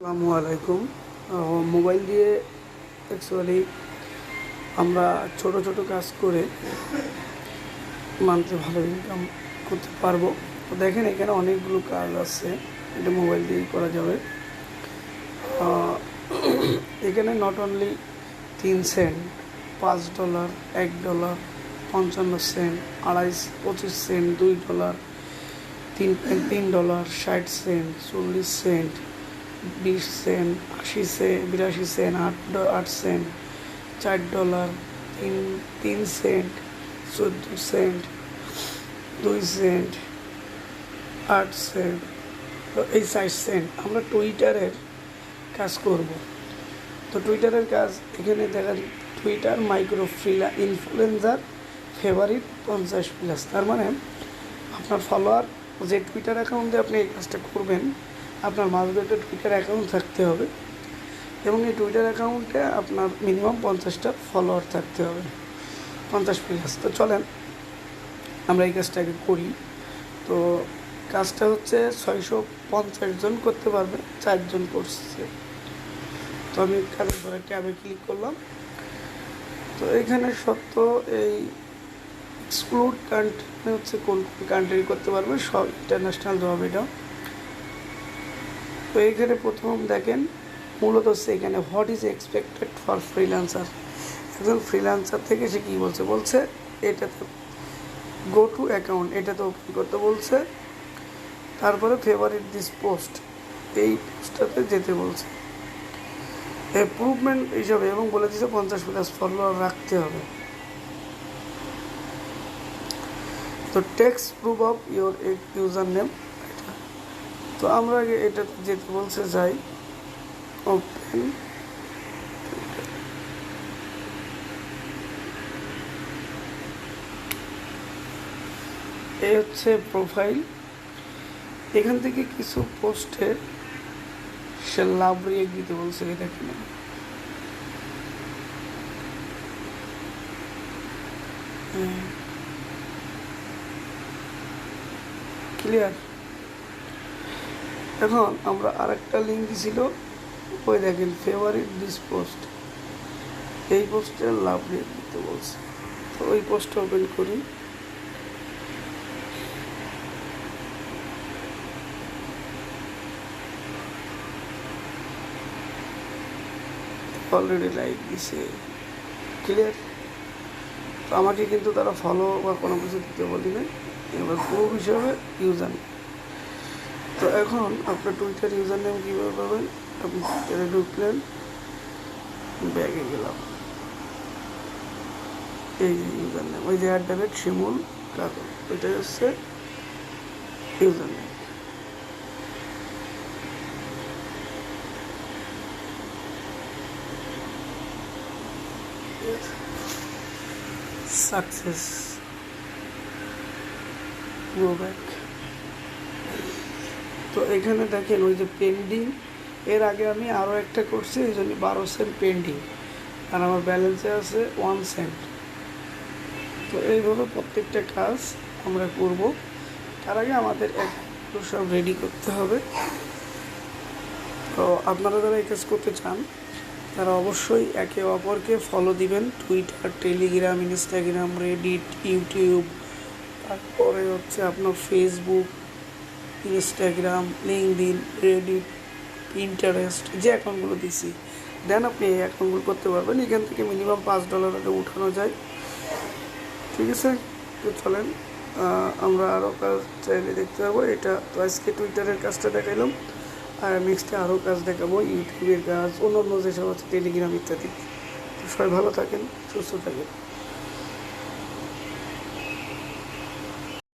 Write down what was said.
আসসালামু আলাইকুম। মোবাইল দিয়ে অ্যাকচুয়ালি আমরা ছোট ছোট কাজ করে মান্থলি ভালো ইনকাম করতে পারব। তো দেখেন, এখানে অনেকগুলো কাজ আছে, এটা মোবাইল দিয়েই করা যাবে। এখানে নট অনলি তিন সেন্ট পাঁচ ডলার এক ডলার পঞ্চান্ন সেন্ট আড়াই, পঁচিশ সেন্ট দুই ডলার তিন তিন ডলার ষাট সেন্ট চল্লিশ সেন্ট বিশ সেন্ট আশি সেন্ট বিরাশি সেন্ট আট আট সেন্ট চার ডলার, তিন তিন সেন্ট, চোদ্দ সেন্ট, দুই সেন্ট, আট সেন্ট এই ষাট সেন্ট। আমরা টুইটারের কাজ করব। তো টুইটারের কাজ, এখানে দেখা টুইটার মাইক্রো ফ্রিলা ইনফ্লুয়েন্সার ফেভারিট পঞ্চাশ প্লাস। তার মানে আপনার ফলোয়ার যে টুইটার অ্যাকাউন্টে আপনি এই কাজটা করবেন। আপনার মাঝে একটা টুইটার অ্যাকাউন্ট থাকতে হবে এবং এই টুইটার অ্যাকাউন্টে আপনার মিনিমাম পঞ্চাশটা ফলোয়ার থাকতে হবে। পঞ্চাশ প্লাস তো চলেন, আমরা এই কাজটাকে করি। তো কাজটা হচ্ছে ছয়শো পঞ্চাশ জন করতে পারবে চারজন করছে। তো আমি কাজের পরে ট্যাবে ক্লিক করলাম। তো এখানে সত্য এই এক্সক্লুড কান্ট্রি হচ্ছে কোন কোন কান্ট্রি করতে পারবে, সব ইন্টারন্যাশনাল জব এটা তো এখানে প্রথম দেখেন, মূলত হচ্ছে এখানে what is expected for freelancer একজন ফ্রিল্যান্সার থেকে সে কী বলছে? বলছে এটাতে গো টু অ্যাকাউন্ট এটাতে ওপেন করতে বলছে। তারপরে ফেভারিট দিস পোস্ট এই পোস্টটাতে যেতে বলছে। ইম্প্রুভমেন্ট হিসাবে এবং বলে দিচ্ছে পঞ্চাশ প্লাস ফলোয়ার রাখতে হবে। তো text proof of your user name তো আমরা আগে এটাতে যেতে বলছে যাই। ওপেন এই হচ্ছে প্রোফাইল এখান থেকে কিছু পোস্টে সে লাভ রিয়েক্ট দিতে বলছে এটা কিনা ক্লিয়ার এখন আমরা আরেকটা লিঙ্ক দিছিল ওই দেখেন ফেভারিট দিস পোস্ট এই পোস্টের লাভ রিয়েক্ট দিতে বলছে। তো ওই পোস্টটা ওপেন করি। অলরেডি লাইক দিছে। ক্লিয়ার তো আমাকে কিন্তু তারা ফলো বা কোনো কিছু দিতে বলি না এবার প্রুফ হিসাবে ইউজ ইউজার তো এখন আপনার টুইটার ইউজার নেম কীভাবে পাবেন আপনি টুইটারে ঢুকলেন ব্যাগে গেলাম এই যে ইউজার নেম ওই যে অ্যাট দ্য রেট শিমুল কাকল ওইটাই হচ্ছে user name success go back তো এখানে দেখেন ওই যে পেন্ডিং এর আগে আমি আরও একটা করছি, এই জন্য বারো সেন্ট পেন্ডিং আর আমার ব্যালেন্সে আছে ওয়ান সেন্ট তো এইভাবে প্রত্যেকটা কাজ আমরা করব। তার আগে আমাদের এক সব রেডি করতে হবে। তো আপনারা যারা এই কাজ করতে চান, তারা অবশ্যই একে অপরকে ফলো দিবেন। Twitter Telegram Instagram Reddit YouTube তারপরে হচ্ছে আপনার Facebook Instagram LinkedIn Reddit interest যে অ্যাকাউন্টগুলো দিছি। দেন আপনি এই অ্যাকাউন্টগুলো করতে পারবেন। এখান থেকে মিনিমাম পাঁচ ডলার আগে উঠানো যায়। ঠিক আছে? তো চলেন আমরা আরও কাজ চাইলে দেখতে পাবো। এটা তো আজকে টুইটারের কাজটা দেখাইলাম। আর নেক্সটে আরও কাজ দেখাবো। ইউটিউবের কাজ অন্য অন্য যেসব আছে টেলিগ্রাম ইত্যাদি। সবাই ভালো থাকেন, সুস্থ থাকেন।